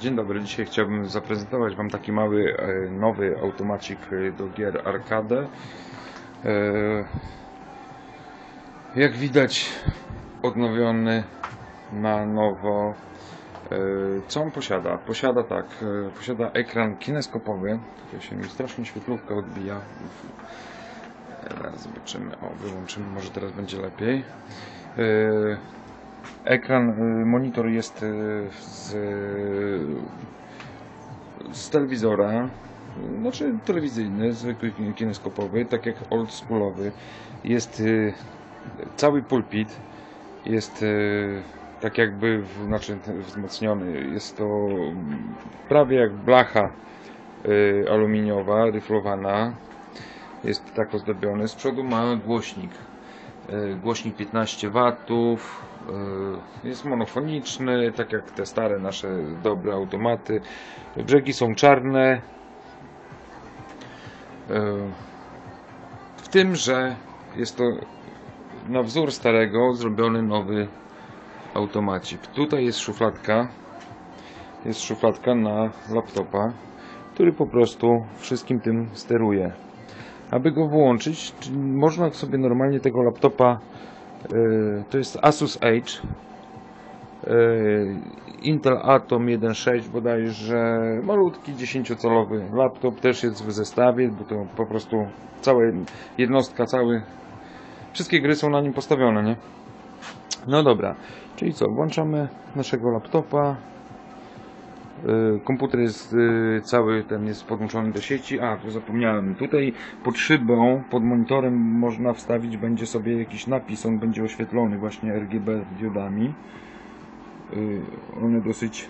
Dzień dobry, dzisiaj chciałbym zaprezentować Wam taki mały, e, nowy automacik e, do gier arcade. E, Jak widać, odnowiony na nowo. Co on posiada? Posiada tak, posiada ekran kineskopowy. Tutaj się mi strasznie świetlówka odbija. Teraz zobaczymy, o wyłączymy, może teraz będzie lepiej. Ekran, y, monitor jest y, z, z telewizora, znaczy telewizyjny, zwykły kin- kineskopowy, tak jak oldschoolowy. Jest y, cały pulpit, jest tak jakby, w, znaczy wzmocniony. Jest to prawie jak blacha aluminiowa, ryflowana. Jest tak ozdobiony. Z przodu ma głośnik. Głośnik 15 watów. Y, Jest monofoniczny, tak jak te stare nasze dobre automaty. Brzegi są czarne. Y, W tym, że jest to na wzór starego zrobiony nowy automacik. Tutaj jest szufladka. Jest szufladka na laptopa, który po prostu wszystkim tym steruje. Aby go włączyć, czy można sobie normalnie tego laptopa, to jest Asus Edge, y, Intel Atom 1.6 bodajże, malutki 10-calowy laptop, też jest w zestawie, bo to po prostu cała jednostka, cały, wszystkie gry są na nim postawione, nie? No dobra, czyli co, włączamy naszego laptopa, Y, Komputer jest y, cały ten jest podłączony do sieci. A, tu zapomniałem. Tutaj pod szybą, pod monitorem można wstawić będzie sobie jakiś napis. On będzie oświetlony właśnie RGB diodami. Y, One dosyć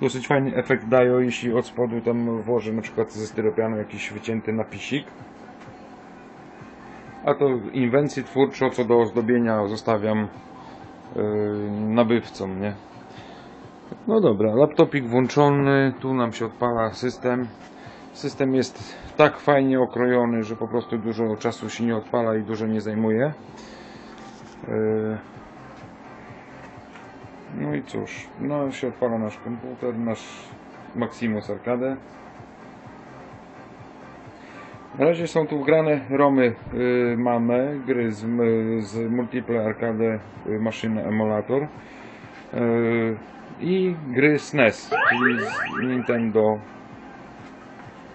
dosyć fajny efekt dają, jeśli od spodu tam włożę na przykład ze styropianu jakiś wycięty napisik. A to inwencje twórczo co do ozdobienia zostawiam y, nabywcom, nie? No dobra, laptopik włączony, tu nam się odpala system. System jest tak fajnie okrojony, że po prostu dużo czasu się nie odpala i dużo nie zajmuje. Yy. No i cóż, no się odpala nasz komputer, nasz Maximus Arcade. Na razie są tu wgrane ROMy yy, mamy, gry z, m- z Multiple Arcade yy, Machine Emulator. Yy, i gry SNES, czyli z Nintendo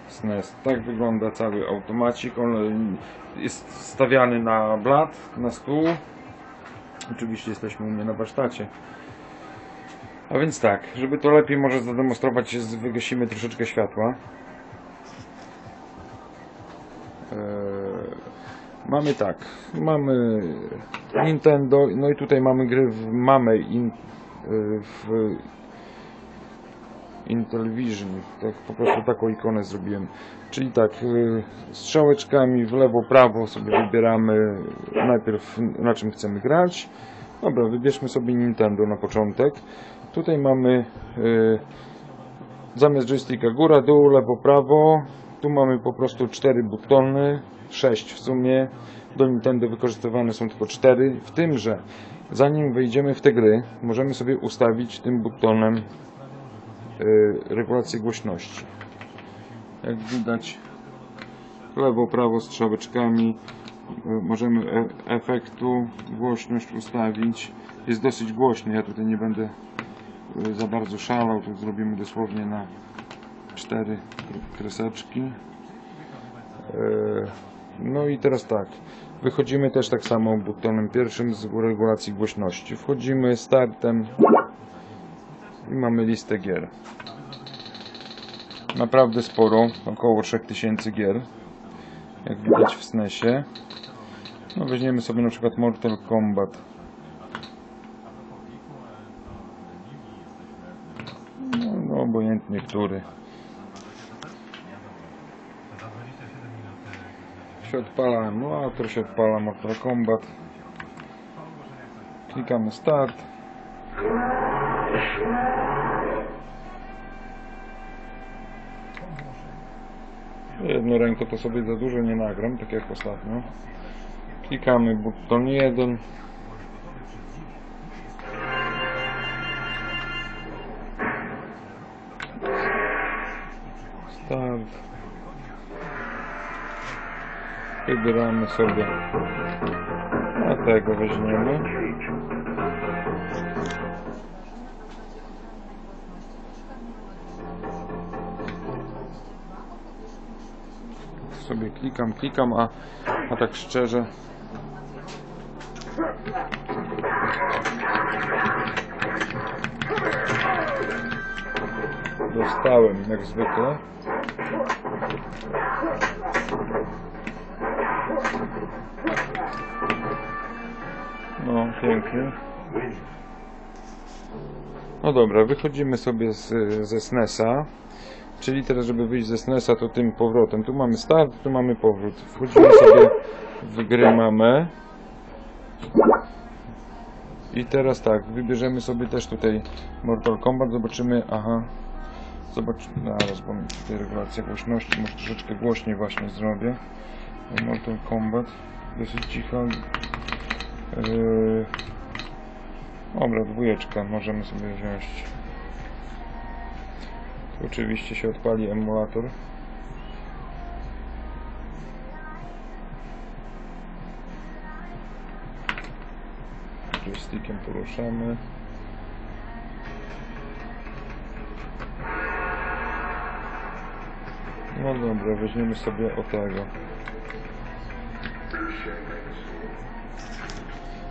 SNES. Tak wygląda cały automacik. On jest stawiany na blat, na stół. Oczywiście jesteśmy u mnie na warsztacie. A więc tak, żeby to lepiej może zademonstrować, wygasimy troszeczkę światła. Eee, mamy tak, mamy Nintendo, no i tutaj mamy gry w mamy in, w Intellivision, tak po prostu taką ikonę zrobiłem. Czyli tak, y, strzałeczkami w lewo, prawo sobie wybieramy najpierw na czym chcemy grać. Dobra, wybierzmy sobie Nintendo na początek. Tutaj mamy y, zamiast joysticka góra, dół, lewo, prawo. Tu mamy po prostu cztery butony, sześć w sumie. Do Nintendo wykorzystywane są tylko cztery, w tym, że zanim wejdziemy w te gry, możemy sobie ustawić tym butonem y, regulację głośności. Jak widać, lewo, prawo strzałeczkami y, możemy e efektu, głośność ustawić. Jest dosyć głośny, ja tutaj nie będę za bardzo szalał, tu zrobimy dosłownie na cztery kr- kreseczki. No i teraz tak, wychodzimy też tak samo butonem pierwszym z regulacji głośności. Wchodzimy startem i mamy listę gier. Naprawdę sporo, około 3000 gier, jak widać w SNESie. No weźmiemy sobie na przykład Mortal Kombat. No, no obojętnie który. Się odpala emulator, się odpala Mortal Kombat. Klikamy start. Jedną ręką to sobie za dużo nie nagram, tak jak ostatnio. Klikamy buton 1. Start. Wybieramy sobie. A tego weźmiemy. Sobie klikam, klikam, a, a tak szczerze. Dostałem jak zwykle. No, pięknie. No dobra, wychodzimy sobie z, ze SNESa. Czyli teraz, żeby wyjść ze SNESa, to tym powrotem. Tu mamy start, tu mamy powrót. Wchodzimy sobie w grę mamy. I teraz tak, wybierzemy sobie też tutaj Mortal Kombat, zobaczymy, aha, zobaczymy, zaraz, bo mi tutaj regulacja głośności, może troszeczkę głośniej właśnie zrobię. Mortal Kombat, dosyć cicho. Yy... Dobra, dwójeczka możemy sobie wziąć. Oczywiście się odpali emulator. Joystickiem poruszamy. No dobra, weźmiemy sobie o tego.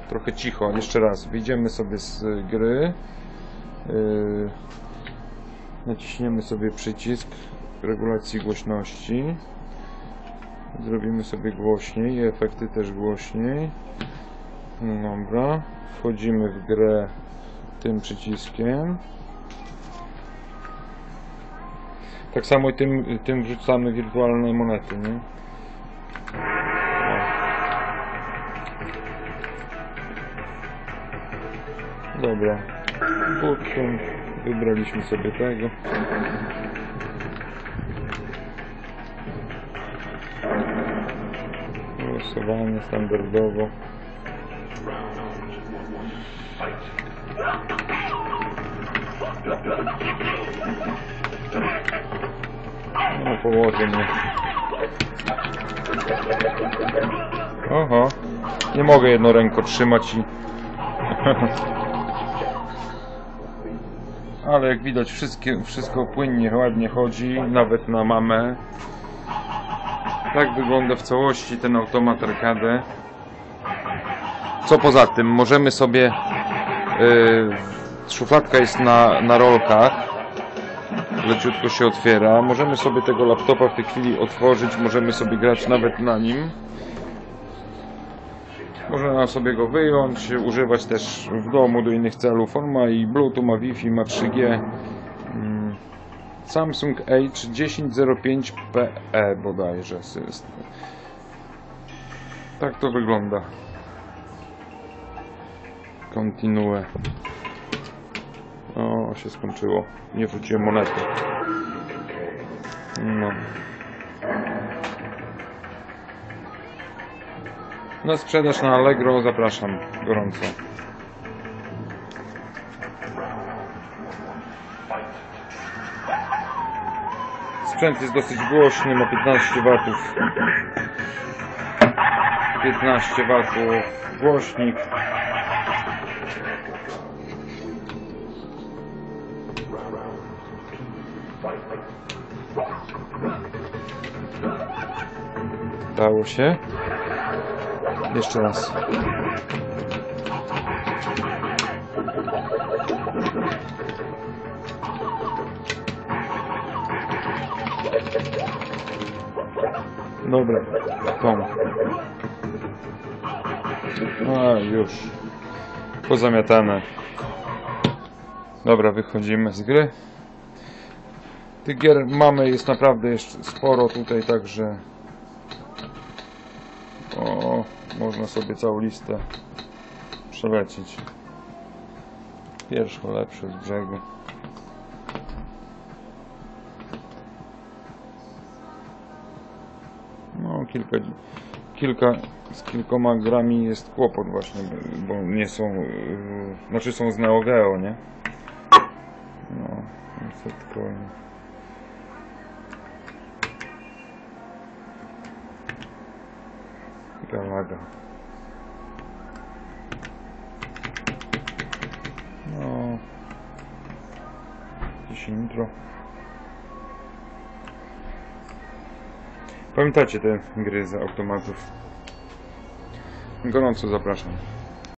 Trochę cicho, jeszcze raz. Wyjdziemy sobie z gry. Yy, naciśniemy sobie przycisk regulacji głośności. Zrobimy sobie głośniej, efekty też głośniej. Dobra, wchodzimy w grę tym przyciskiem. Tak samo i tym, tym wrzucamy wirtualne monety, nie? Dobra, button, wybraliśmy sobie tego. Losowanie standardowo. No położę mnie. Oho. Nie mogę jedną ręką trzymać i... Ale jak widać wszystko płynnie, ładnie chodzi, nawet na mamę. Tak wygląda w całości ten automat arcade. Co poza tym, możemy sobie... Yy, szufladka jest na, na rolkach. Leciutko się otwiera. Możemy sobie tego laptopa w tej chwili otworzyć, możemy sobie grać nawet na nim. Można sobie go wyjąć, używać też w domu do innych celów. On ma i Bluetooth, ma Wi-Fi, ma 3G. Mm. Samsung H1005PE bodajże jest. Tak to wygląda. Kontinuę. O, się skończyło. Nie wróciłem monety. No. Na sprzedaż na Allegro zapraszam gorąco. Sprzęt jest dosyć głośny, ma 15 watów. 15 watów głośnik. Dało się. Jeszcze raz. Dobra, tą. A, już. Pozamiatane. Dobra, wychodzimy z gry. Tych gier mamy jest naprawdę jeszcze sporo tutaj, także o, można sobie całą listę przelecić. Pierwszy lepszy z brzegu. No, kilka, kilka, z kilkoma grami jest kłopot właśnie, bo nie są, znaczy są z Neo Geo, nie? Galaga. No. Jakieś intro. Pamiętacie te gry z automatów? Gorąco zapraszam.